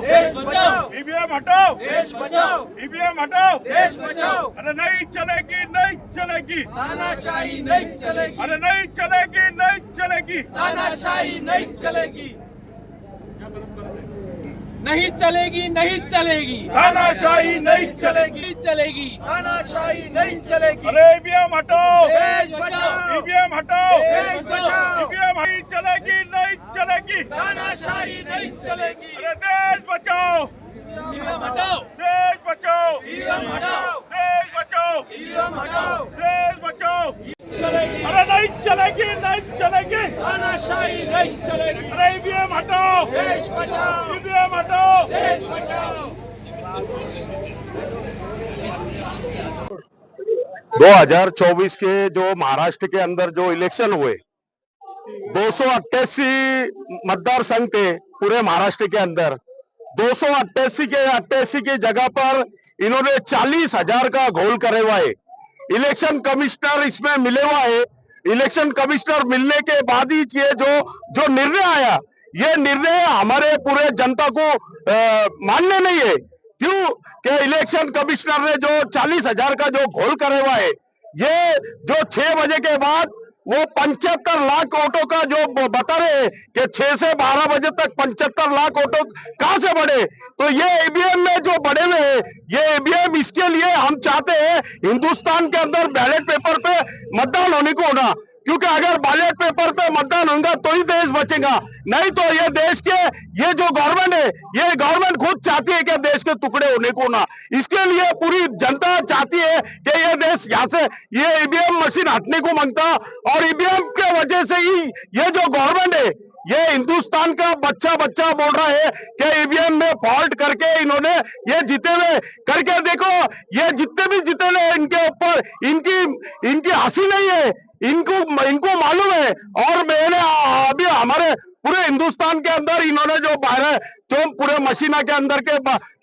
देश बचाओ। ईवीएम हटाओ। देश बचाओ। ईवीएम हटाओ। देश बचाओ। अरे नहीं चलेगी नहीं चलेगी। तानाशाही नहीं चलेगी। अरे नहीं चलेगी नहीं चलेगी। तानाशाही नहीं चलेगी। नहीं चलेगी नहीं चलेगी। तानाशाही नहीं चलेगी। चलेगी। तानाशाही नहीं चलेगी। अरे ईवीएम हटाओ देश बचाओ। ईवीएम हटाओ देश बचाओ। ईवीएम नहीं चलेगी नहीं चलेगी। तानाशाही नहीं चलेगी। अरे देश बचाओ। ईवीएम हटाओ देश बचाओ। ईवीएम हटाओ देश बचाओ ईवीएम हटाओ देश बचाओ चलेगी अरे नहीं चलेगी नहीं चलेगी। तानाशाही नहीं चलेगी। अरे ईवीएम हटाओ। देश बचाओ। ईवीएम हटाओ। देश बचाओ। 2024 के जो महाराष्ट्र के अंदर जो इलेक्शन हुए दो सौ अट्ठासी मतदार संघ थे पूरे महाराष्ट्र के अंदर। दो सौ अट्ठासी के अट्ठासी की जगह पर इन्होंने चालीस हज़ार का घोल करे हुआ है। इलेक्शन कमिश्नर इसमें मिले हुआ है। इलेक्शन कमिश्नर मिलने के बाद ही ये जो जो निर्णय आया ये निर्णय हमारे पूरे जनता को मान्य नहीं है। क्यों? कि इलेक्शन कमिश्नर ने जो चालीस हजार का जो घोल करे हुआ है ये जो छह बजे के बाद वो पंचहत्तर लाख ऑटो का जो बता रहे कि छह से बारह बजे तक पंचहत्तर लाख ऑटो कहाँ से बढ़े? तो ये ईवीएम में जो बढ़े हुए हैं, ये ईवीएम इसके लिए हम चाहते हैं हिंदुस्तान के अंदर बैलेट पेपर पे मतदान होने को होना। क्योंकि अगर बैलेट पेपर पे मतदान होगा तो ही देश बचेगा। नहीं तो ये देश के, ये जो गवर्नमेंट है, ये गवर्नमेंट खुद चाहती है कि देश के टुकड़े होने को ना। इसके लिए पूरी जनता चाहती है कि ये देश यहाँ से, ये ईवीएम मशीन हटने को माँगता। और ईवीएम के वजह से ही ये जो गवर्नमेंट है, ये हिंदुस्तान का बच्चा बच्चा बोल रहा है कि ईवीएम में फॉल्ट करके इन्होंने ये जीते हुए। करके देखो, ये जितने भी जीते हुए इनके ऊपर, इनकी इनकी हँसी नहीं है। इनको इनको मालूम है। और मेरे अभी हमारे पूरे हिंदुस्तान के अंदर इन्होंने जो बाहर जो पूरे मशीना के अंदर के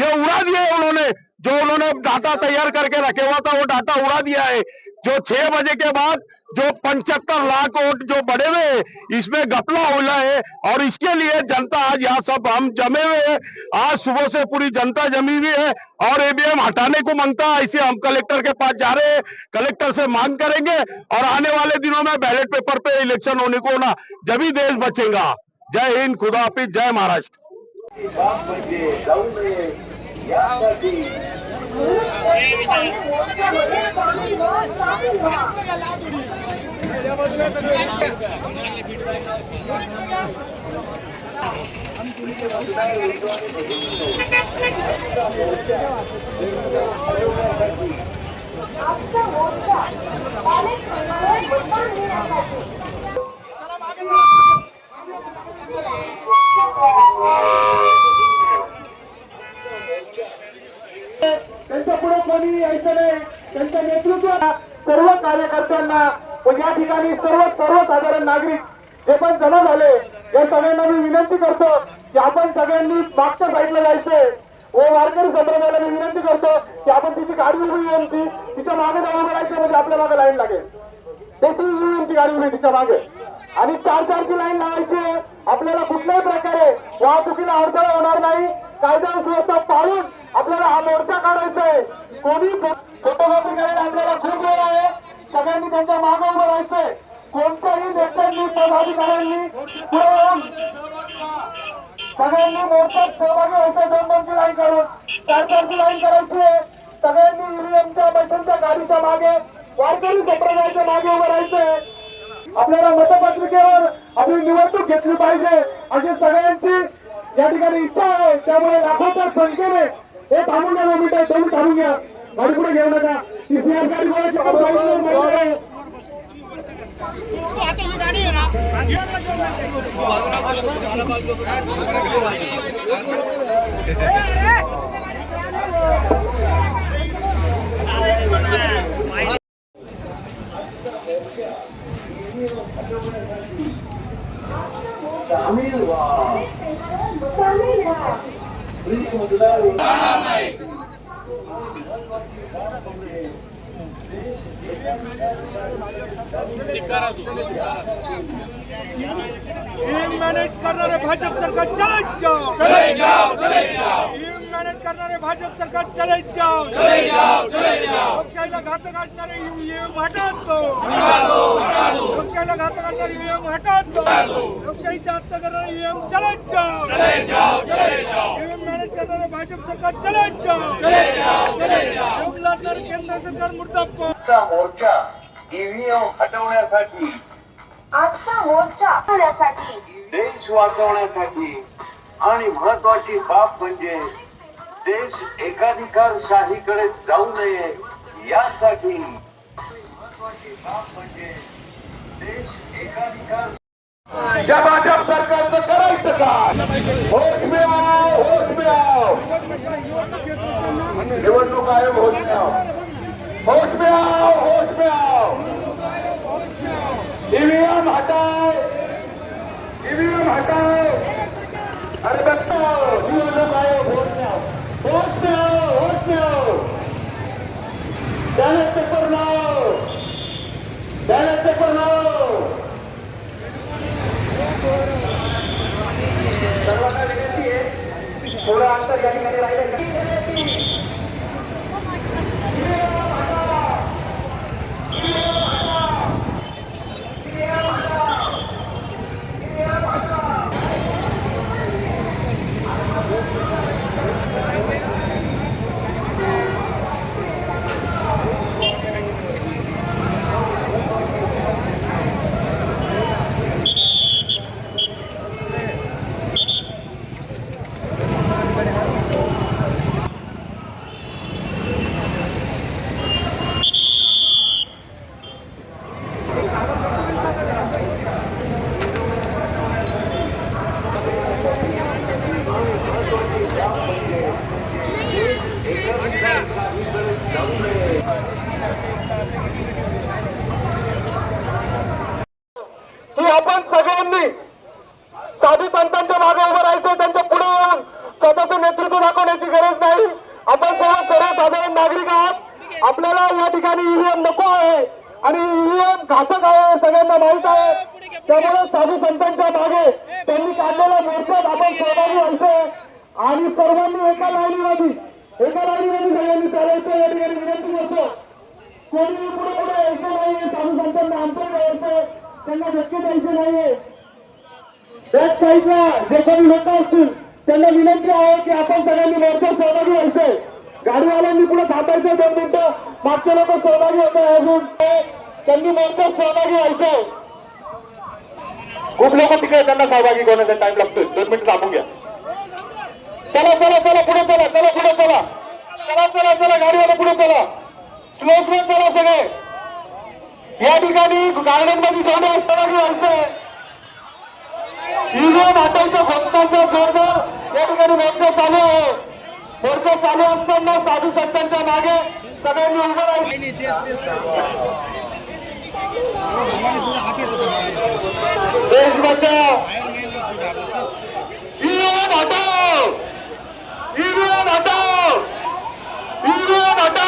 ये उड़ा दिए उन्होंने। जो उन्होंने डाटा तैयार करके रखे हुआ था, वो डाटा उड़ा दिया है। जो छह बजे के बाद जो पंचहत्तर लाख वोट जो बढ़े हुए इसमें गपला होला है और इसके लिए जनता आज यहाँ सब हम जमे हुए हैं। आज सुबह से पूरी जनता जमी हुई है और ईवीएम हटाने को माँगता है, इसे हम कलेक्टर के पास जा रहे हैं। कलेक्टर से मांग करेंगे और आने वाले दिनों में बैलेट पेपर पे इलेक्शन होने को होना जब ही देश बचेगा। जय हिंद, खुदा हाफिज, जय महाराष्ट्र। बापमध्ये विनंती करतो की आपण सगळ्यांनी मागच्या साईडला जायचंय. ओ वारकरी संप्रदायाला मी विनंती करतो की आपण तिची गाडी उभी विनंती तिच्यामागे जाऊन उभं राहायचं म्हणजे आपल्या मागे लाईन लागेल. त्याची विनंती गाडी उभी तिच्यामागे. आणि चार चारची लाईन लावायची. आपल्याला कुठल्याही प्रकारे वाहतुकीला अडथळा होणार नाही. कायदा सुव्यवस्था पाळून आपल्याला हा मोर्चा काढायचा आहे कोणी फोटोग्राफी करायला आपल्याला खूप वेळ आहे. सगळ्यांनी त्यांच्या मागे उभं राहायचंय. कोणत्याही नेत्यांनी पदाधिकाऱ्यांनी पुढे येऊन सगळ्यांनी मोर्चात सहभागी व्हायचं दोन लाईन काढून चार चारची लाईन करायची आहे. सगळ्यांनी ईव्हीएमच्या बैठकच्या गाडीच्या मागे वारकरी संप्रदायाच्या मागे उभं राहायचंय आपल्याला मतपत्रिकेवर आपली निवडणूक घेतली पाहिजे अशी सगळ्यांची या ठिकाणी इच्छा आहे. त्यामुळे लाखोच्या संख्येने हे थांबून घ्या दोन मिनिटं दोन थांबून घ्या. गाडी पुढे घेऊ नका. ती सीआर गाडी बोलायची आपण साईडला माहिती आहे. सामील व्हा सामील व्हा ब्रिज मॅनेज करणारे भाजप सरकार चले जाओ चले जाओ करणारे भाजप सरकार चले जाओ. चले जाओ चले जाओ. लोकशाहीला घातक आणणारे ईएम हटत दो लोकशाहीला घातक आणणारे ईएम हटत दो लोकशाहीच्या हत्या करणारे ईएम चले जाओ. चले जाओ चले जाओ. ईएम मॅनेज करणारे भाजप सरकार चले जाओ. चले जाओ चले जाओ. ईएम लादणारे केंद्र सरकार मुर्दाबाद आजचा मोर्चा ईव्हीएम हटवण्यासाठी. आजचा मोर्चा होण्यासाठी देश वाचवण्यासाठी. आणि महत्वाची बाब म्हणजे देश एकाधिकारशाहीकडे जाऊ नये यासाठी महत्वाची बाब म्हणजे देश एकाधिकार या भाजप सरकारचं करायचं काय? होश में आओ होश में आओ निवडणूक आयोग होश में आओ होश में आओ होश में आओ ईवीएम हटाओ. ईवीएम हटाओ. अरे बच्चों निवडणूक आयोग होश में आओ होश में आओ होश में आओ बैलेट पेपर लाओ बैलेट पेपर लाओ सर्वांना विनंती आहे थोडं अंतर या ठिकाणी राहिलं ही आपण सगळ्यांनी साधू संतांच्या मागे उभं राहायचं त्यांच्या पुढे येऊन स्वतःचं नेतृत्व दाखवण्याची गरज नाही आपण सर्व सर्वसाधारण नागरिक आहात आपल्याला या ठिकाणी ईव्हीएम नको आहे आणि ईव्हीएम घातक आहे सगळ्यांना माहीत आहे. त्यामुळे साधू संतांच्या मागे त्यांनी काढलेल्या मोर्चात आपण सहभागी व्हायचं आणि सर्वांनी एका लाईनीमध्ये एका लाईनीमध्ये सगळ्यांनी चालायचं या ठिकाणी विनंती करतो. कोणी पुढे पुढे यायचं नाहीये साधू संतांना अंतर द्यायचं त्यांना धक्के द्यायचे नाहीये. बॅक साईडला जे काही लोक असतील त्यांना विनंती आहे की आपण सगळ्यांनी मोर्चात सहभागी व्हायचंय. गाडीवाल्यांनी पुढे थांबायचं दोन मिनिटं. मागचे लोक सहभागी होत अजून. त्यांनी मोर्चात सहभागी व्हायचंय खूप लोक तिकडे त्यांना सहभागी करण्याचा टाइम लागतोय. दोन मिनिट थांबून घ्या. चला चला चला पुढे चला चला पुढे चला. चला चला चला गाडीवाला पुढे चला. स्लो स्लो चला सगळे. या ठिकाणी गार्डनमध्ये सगळं सहभागी व्हायचंय ईव्हीएम हटायच्या घोषणाचा जोरदार या ठिकाणी मोर्चा चालू आहे. मोर्चा चालू असताना साधू संतांच्या मागे सगळ्यांनी उभं राहिले देश बचाव ईव्हीएम हटाओ ईव्हीएम हटाओ ईव्हीएम हटाओ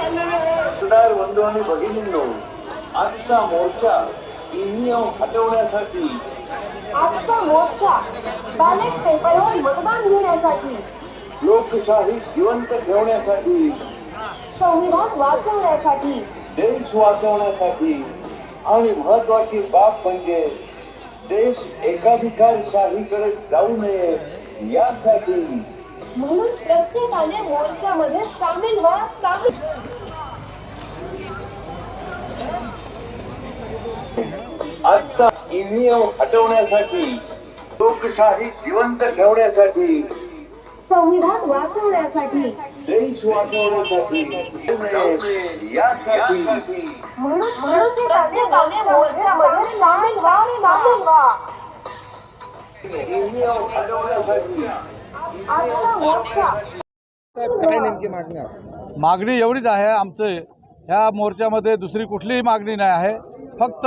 मतदार बंधू आणि भगिनींनो आजचा मोर्चा ईव्हीएम हटवण्यासाठी आजचा मोर्चा बॅलेट पेपरवर मतदान घेण्यासाठी लोकशाही जिवंत ठेवण्यासाठी संविधान वाचवण्यासाठी देश वाचवण्यासाठी आणि महत्वाची बाब म्हणजे देश एकाधिकारशाहीकडे जाऊ नये यासाठी म्हणून प्रत्येकाने मोर्चामध्ये सामील व्हा सामील आजचा ईव्हीएम हटवण्यासाठी लोकशाही जिवंत ठेवण्यासाठी संविधान वाचवण्यासाठी. देश वाचवण्यासाठी यासाठी म्हणून म्हणून प्रत्येकाने मोर्चामध्ये सामील व्हा सामील व्हा. ईव्हीएम हटवण्यासाठी आजचा मोर्चा. मागणी एवढीच आहे आमचं. ह्या मोर्चामध्ये दुसरी कुठलीही मागणी नाही आहे. फक्त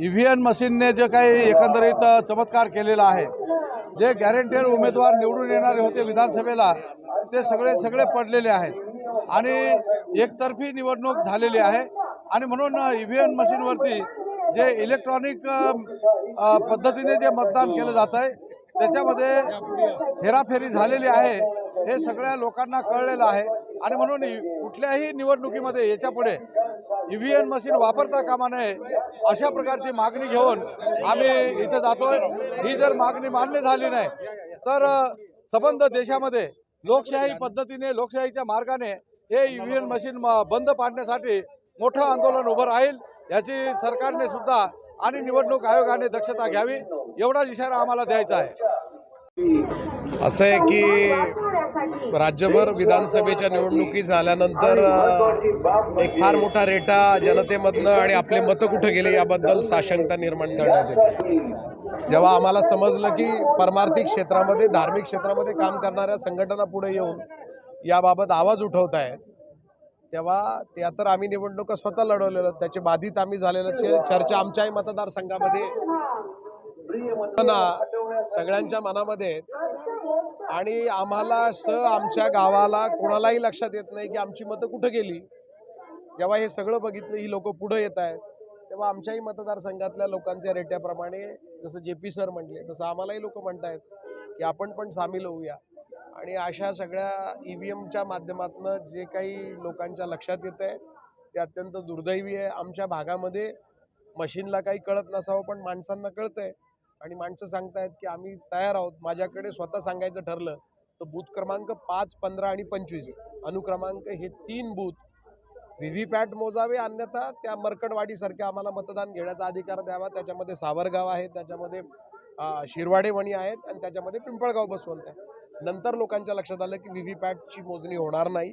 ई व्ही एम मशीनने जे काही एकंदरीत चमत्कार केलेला आहे जे गॅरंटेड उमेदवार निवडून येणारे होते विधानसभेला ते सगळे सगळे पडलेले आहेत. आणि एकतर्फी निवडणूक झालेली आहे. आणि म्हणून ई व्ही एम मशीनवरती जे इलेक्ट्रॉनिक पद्धतीने जे मतदान केलं जात आहे त्याच्यामध्ये हेराफेरी झालेली आहे. हे सगळ्या लोकांना कळलेलं आहे. आणि म्हणून कुठल्याही निवडणुकीमध्ये याच्यापुढे ई व्ही मशीन वापरता कामा नये अशा प्रकारची मागणी घेऊन आम्ही इथं जातोय. ही जर मागणी मान्य झाली नाही तर संबंध देशामध्ये लोकशाही पद्धतीने लोकशाहीच्या मार्गाने हे ईव्हीएम व्ही मशीन म- बंद पाडण्यासाठी मोठं आंदोलन उभं राहील याची सरकारने सुद्धा आणि निवडणूक आयोगाने दक्षता घ्यावी एवढाच इशारा आम्हाला द्यायचा आहे. असं आहे की राज्यभर विधानसभेच्या निवडणुकी झाल्यानंतर एक फार मोठा रेटा जनतेमधनं आणि आपले मतं कुठं गेले याबद्दल साशंकता निर्माण करण्यात येते. जेव्हा आम्हाला समजलं की परमार्थी क्षेत्रामध्ये धार्मिक क्षेत्रामध्ये काम करणाऱ्या संघटना पुढे येऊन याबाबत आवाज उठवत आहेत तेव्हा त्या तर आम्ही निवडणुका स्वतः लढवलेलो त्याचे बाधित आम्ही झालेल्याचे चर्चा आमच्याही मतदारसंघामध्ये सगळ्यांच्या मनामध्ये. आणि आम्हाला स आमच्या गावाला कोणालाही लक्षात येत नाही की आमची मतं कुठं गेली. जेव्हा हे सगळं बघितलं ही लोक पुढं येत आहेत तेव्हा आमच्याही मतदारसंघातल्या लोकांच्या रेट्याप्रमाणे जसं जे पी सर म्हटले तसं आम्हालाही लोक म्हणतायत की आपण पण सामील होऊया. आणि अशा सगळ्या ई व्ही एमच्या माध्यमातून जे काही लोकांच्या लक्षात येत आहे ते अत्यंत दुर्दैवी आहे. आमच्या भागामध्ये मशीनला काही कळत नसावं पण माणसांना कळतंय. आणि माणसं सांगतायत की आम्ही तयार आहोत. माझ्याकडे स्वतः सांगायचं ठरलं तर बूथ क्रमांक पाच पंधरा आणि पंचवीस. अनुक्रमांक हे तीन बूथ. व्ही व्ही पॅट मोजावे अन्यथा त्या मरकडवाडीसारख्या आम्हाला मतदान घेण्याचा अधिकार द्यावा. त्याच्यामध्ये सावरगाव आहे त्याच्यामध्ये शिरवाडे वणी आहेत आणि त्याच्यामध्ये पिंपळगाव बसवंत आहे नंतर लोकांच्या लक्षात आलं की व्ही व्ही पॅटची मोजणी होणार नाही.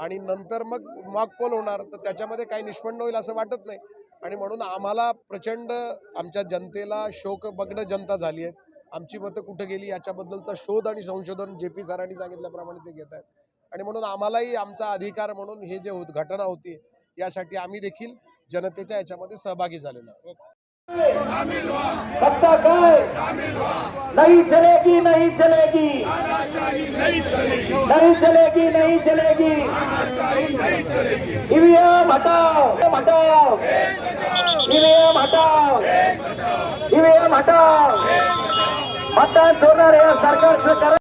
आणि नंतर मग मॉक पोल होणार तर त्याच्यामध्ये काही निष्पन्न होईल असं वाटत नाही. आणि म्हणून आम्हाला प्रचंड आमच्या जनतेला शोकभग्न जनता झाली आहे. आमची मतं कुठं गेली याच्याबद्दलचा शोध आणि संशोधन जे पी सरांनी सांगितल्याप्रमाणे ते घेत आहेत. आणि म्हणून आम्हालाही आमचा अधिकार म्हणून हे जे होत घटना होती यासाठी आम्ही देखील जनतेच्या याच्यामध्ये सहभागी झालेलो आहोत. सत्ता काय? नहीं चलेगी नहीं चलेगी। नहीं चलेगी नहीं चलेगी। ईवीएम हटाओ हटाओ। ईवीएम हटाओ। ईवीएम हटाओ। मतदान सोडणार या सरकारचं कारण